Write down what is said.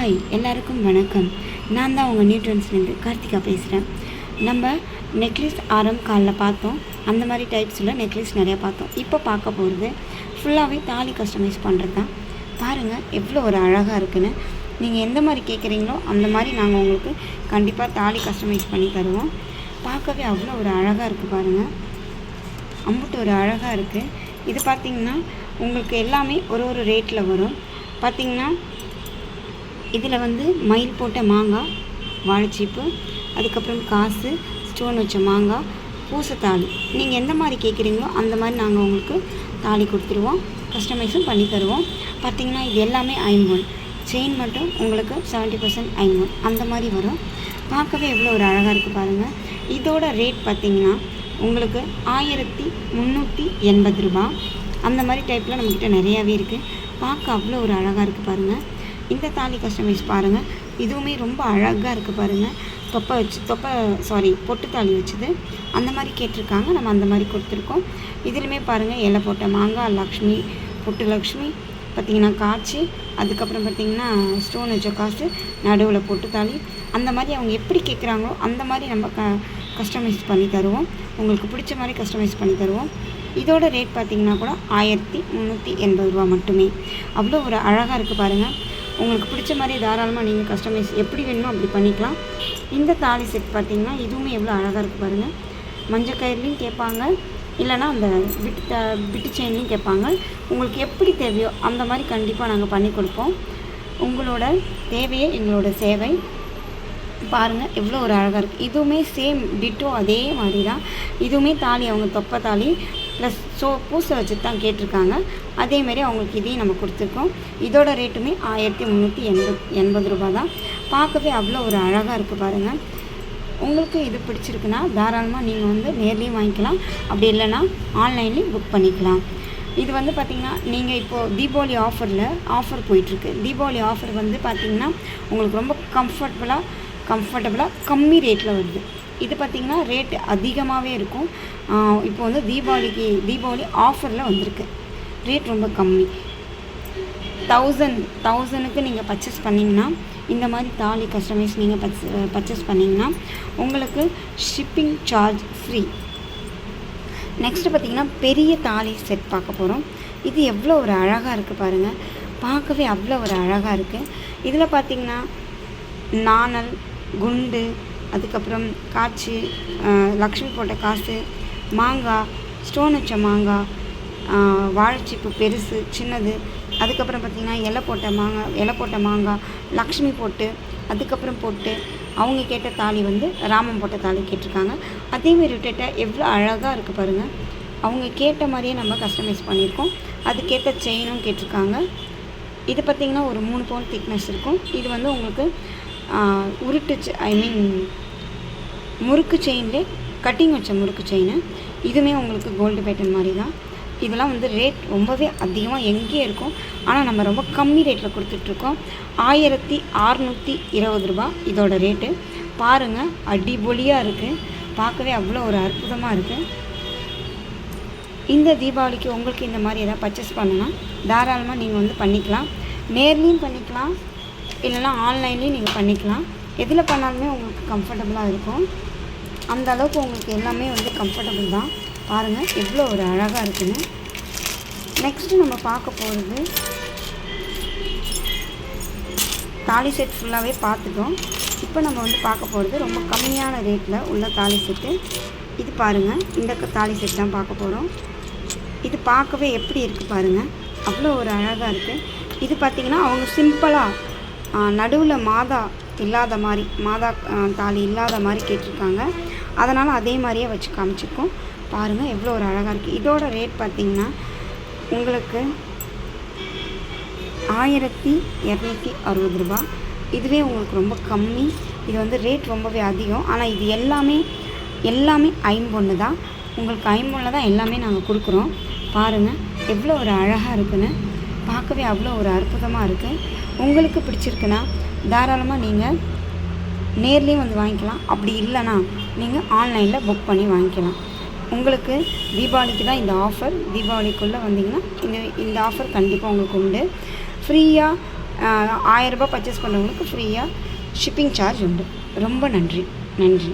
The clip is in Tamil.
ஹாய் எல்லாருக்கும் வணக்கம். நான் தான் உங்கள் நியூட்ரன்ஸ்லேருந்து கார்த்திகா பேசுகிறேன் நம்ம நெக்லஸ் ஆரம் காலில் பார்த்தோம். அந்த மாதிரி டைப்ஸில் நெக்லஸ் நிறையா பார்த்தோம். இப்போ பார்க்க போகிறது ஃபுல்லாகவே தாலி கஸ்டமைஸ் பண்ணுறது தான். பாருங்கள் எவ்வளோ ஒரு அழகாக இருக்குன்னு. நீங்கள் எந்த மாதிரி கேட்குறீங்களோ அந்த மாதிரி நாங்கள் உங்களுக்கு கண்டிப்பாக தாலி கஸ்டமைஸ் பண்ணி தருவோம். பார்க்கவே அவ்வளோ ஒரு அழகாக இருக்குது பாருங்கள் அம்புட்டு ஒரு அழகாக இருக்குது இது பார்த்திங்கன்னா உங்களுக்கு எல்லாமே ஒரு ஒரு ரேட்டில் வரும். பார்த்திங்கன்னா இதில் வந்து மயில் போட்ட மாங்காய் வாழைச்சீப்பு அதுக்கப்புறம் காசு ஸ்டோன் வச்ச மாங்காய் பூசத்தாலி நீங்கள் எந்த மாதிரி கேட்குறீங்களோ அந்த மாதிரி நாங்கள் உங்களுக்கு தாலி கொடுத்துருவோம். கஸ்டமைஸும் பண்ணி தருவோம். பார்த்திங்கன்னா இது எல்லாமே ஐம்பொன். செயின் மட்டும் உங்களுக்கு செவன்ட்டி பர்சன்ட் ஐம்பொன். அந்த மாதிரி வரும். பார்க்கவே எவ்வளோ ஒரு அழகாக இருக்குது பாருங்கள் இதோட ரேட் பார்த்திங்கன்னா உங்களுக்கு ஆயிரத்தி முந்நூற்றி எண்பது ரூபா அந்த மாதிரி டைப்பில் நம்மக்கிட்ட நிறையாவே இருக்குது பார்க்க அவ்வளோ ஒரு அழகாக இருக்குது பாருங்கள் இந்த தாலி கஸ்டமைஸ் பாருங்கள் இதுவுமே ரொம்ப அழகாக இருக்குது பாருங்கள் தொப்பை வச்சு தொப்பை சாரி பொட்டு தாலி வச்சுது. அந்த மாதிரி கேட்டிருக்காங்க. நம்ம அந்த மாதிரி கொடுத்துருக்கோம். இதுலையுமே பாருங்கள் இலை போட்ட மாங்காய் லக்ஷ்மி பொட்டு லக்ஷ்மி பார்த்திங்கன்னா காய்ச்சி அதுக்கப்புறம் பார்த்திங்கன்னா ஸ்டோன் வச்ச காசு நடுவில் பொட்டு தாலி. அந்த மாதிரி அவங்க எப்படி கேட்குறாங்களோ அந்த மாதிரி நம்ம க கஸ்டமைஸ் பண்ணி தருவோம். உங்களுக்கு பிடிச்ச மாதிரி கஸ்டமைஸ் பண்ணி தருவோம். இதோட ரேட் பார்த்திங்கன்னா கூட ஆயிரத்தி முந்நூற்றி எண்பது ரூபா மட்டுமே. அவ்வளோ ஒரு அழகாக இருக்குது பாருங்கள் உங்களுக்கு பிடிச்ச மாதிரி தாராளமாக நீங்கள் கஸ்டமைஸ் எப்படி வேணுமோ அப்படி பண்ணிக்கலாம். இந்த தாலி செட் பார்த்திங்கன்னா இதுவுமே எவ்வளோ அழகாக இருக்குது பாருங்கள் மஞ்சள் கயிறுலையும் கேட்பாங்க. இல்லைனா அந்த பிட்டு த பிட்டு செயின்லையும் கேட்பாங்க. உங்களுக்கு எப்படி தேவையோ அந்த மாதிரி கண்டிப்பாக நாங்கள் பண்ணி கொடுப்போம். உங்களோட தேவையே எங்களோட சேவை. பாருங்கள் எவ்வளோ ஒரு அழகாக இருக்குது இதுவுமே சேம் டிட்டோ அதே மாதிரி தான் இதுவுமே தாலி அவங்க தொப்பை தாலி. ப்ளஸ் ஸோ பூசை வச்சு தான் கேட்டிருக்காங்க அதேமாரி அவங்களுக்கு இதையும் நம்ம கொடுத்துருக்கோம். இதோட ரேட்டுமே ஆயிரத்தி முந்நூற்றி எண்பது எண்பது ரூபா தான் பார்க்கவே அவ்வளோ ஒரு அழகாக இருக்குது பாருங்கள் உங்களுக்கு இது பிடிச்சிருக்குன்னா தாராளமாக நீங்கள் வந்து நேர்லேயும் வாங்கிக்கலாம். அப்படி இல்லைன்னா ஆன்லைன்லேயும் புக் பண்ணிக்கலாம். இது வந்து பார்த்திங்கன்னா நீங்கள் இப்போது தீபாவளி ஆஃபரில் ஆஃபர் போயிட்டுருக்கு. தீபாவளி ஆஃபர் வந்து பார்த்திங்கன்னா உங்களுக்கு ரொம்ப கம்ஃபர்டபுளாக கம்ஃபர்டபுளாக கம்மி ரேட்டில் வருது. இது பார்த்திங்கன்னா ரேட் அதிகமாகவே இருக்கும். இப்போ வந்து தீபாவளிக்கு தீபாவளி ஆஃபரில் வந்திருக்கு. ரேட் ரொம்ப கம்மி. தௌசண்ட் தௌசண்ட்க்கு நீங்கள் பர்ச்சேஸ் பண்ணிங்கன்னா இந்த மாதிரி தாலி கஸ்டமைஸ் நீங்கள் பர்ச் பர்ச்சேஸ் பண்ணிங்கன்னா உங்களுக்கு ஷிப்பிங் சார்ஜ் ஃப்ரீ நெக்ஸ்ட்டு பார்த்திங்கன்னா பெரிய தாலி செட் பார்க்க போகிறோம் இது எவ்வளோ ஒரு அழகாக இருக்குது பாருங்கள் பார்க்கவே அவ்வளோ ஒரு அழகாக இருக்குது இதில் பார்த்திங்கன்னா நாணல் குண்டு அதுக்கப்புறம் காய்ச்சி லக்ஷ்மி போட்ட காசு மாங்காய் ஸ்டோன் வச்ச மாங்காய் வாழைச்சீப்பு பெருசு சின்னது அதுக்கப்புறம் பார்த்திங்கன்னா இலை போட்ட மாங்காய் இலை போட்ட மாங்காய் லக்ஷ்மி போட்டு அதுக்கப்புறம் போட்டு அவங்க கேட்ட தாலி வந்து ராமம் போட்ட தாலி கேட்டிருக்காங்க. அதேமாரி விட்டுட்ட எவ்வளோ அழகாக இருக்குது பாருங்கள் அவங்க கேட்ட மாதிரியே நம்ம கஸ்டமைஸ் பண்ணியிருக்கோம். அதுக்கேற்ற செயினும் கேட்டிருக்காங்க. இது பார்த்திங்கன்னா ஒரு மூணு பவுன் திக்னஸ் இருக்கும். இது வந்து உங்களுக்கு உருட்டு ஐ மீன் முறுக்கு செயின்லே கட்டிங் வச்ச முறுக்கு செயினு இதுவுமே உங்களுக்கு கோல்டு பேட்டன் மாதிரி தான் இதெல்லாம் வந்து ரேட் ரொம்பவே அதிகமாக எங்கேயே இருக்கும். ஆனால் நம்ம ரொம்ப கம்மி ரேட்டில் கொடுத்துட்ருக்கோம். ஆயிரத்தி அறநூற்றி இருபது ரூபா இதோட ரேட்டு பாருங்கள் அடிபொலியாக இருக்குது பார்க்கவே அவ்வளோ ஒரு அற்புதமாக இருக்குது இந்த தீபாவளிக்கு உங்களுக்கு இந்த மாதிரி எதாவது பர்ச்சேஸ் பண்ணுன்னா தாராளமாக நீங்கள் வந்து பண்ணிக்கலாம். நேர்லேயும் பண்ணிக்கலாம். இல்லைனா ஆன்லைன்லேயும் நீங்கள் பண்ணிக்கலாம். எதில் பண்ணாலுமே உங்களுக்கு கம்ஃபர்டபுளாக இருக்கும். அந்த அளவுக்கு உங்களுக்கு எல்லாமே வந்து கம்ஃபர்டபுள் தான். பாருங்கள் எவ்வளோ ஒரு அழகாக இருக்குன்னு. நெக்ஸ்ட்டு நம்ம பார்க்க போகிறது தாலி செட் ஃபுல்லாகவே பார்த்துட்டோம். இப்போ நம்ம வந்து பார்க்க போகிறது ரொம்ப கம்மியான ரேட்டில் உள்ள தாலி செட்டு இது பாருங்கள் இந்த தாலி செட் தான் பார்க்க போகிறோம் இது பார்க்கவே எப்படி இருக்குது பாருங்கள் அவ்வளோ ஒரு அழகாக இருக்குது இது பார்த்திங்கன்னா அவங்க சிம்பிளாக நடுவில் மாதா இல்லாத மாதிரி மாதா தாலி இல்லாத மாதிரி கேட்டிருக்காங்க. அதனால் அதே மாதிரியே வச்சு காமிச்சிருக்கோம். பாருங்கள் எவ்வளோ ஒரு அழகாக இருக்குது இதோட ரேட் பார்த்திங்கன்னா உங்களுக்கு ஆயிரத்தி இரநூத்தி அறுபது ரூபா. இதுவே உங்களுக்கு ரொம்ப கம்மி. இது வந்து ரேட் ரொம்பவே அதிகம். ஆனால் இது எல்லாமே எல்லாமே ஐம்பொன்று தான். உங்களுக்கு ஐம்பொன்று தான் எல்லாமே நாங்கள் கொடுக்குறோம். பாருங்கள் எவ்வளோ ஒரு அழகாக இருக்குன்னு. பார்க்கவே அவ்வளோ ஒரு அற்புதமாக இருக்குது உங்களுக்கு பிடிச்சிருக்குன்னா தாராளமாக நீங்கள் நேர்லேயும் வந்து வாங்கிக்கலாம். அப்படி இல்லைன்னா நீங்கள் ஆன்லைனில் புக் பண்ணி வாங்கிக்கலாம். உங்களுக்கு தீபாவளிக்கு தான் இந்த ஆஃபர். தீபாவளிக்குள்ளே வந்தீங்கன்னா இந்த இந்த ஆஃபர் கண்டிப்பாக உங்களுக்கு உண்டு. ஃப்ரீயாக ஆயிரரூபா பர்ச்சேஸ் பண்ணுறவங்களுக்கு ஃப்ரீயாக ஷிப்பிங் சார்ஜ் உண்டு. ரொம்ப நன்றி. நன்றி.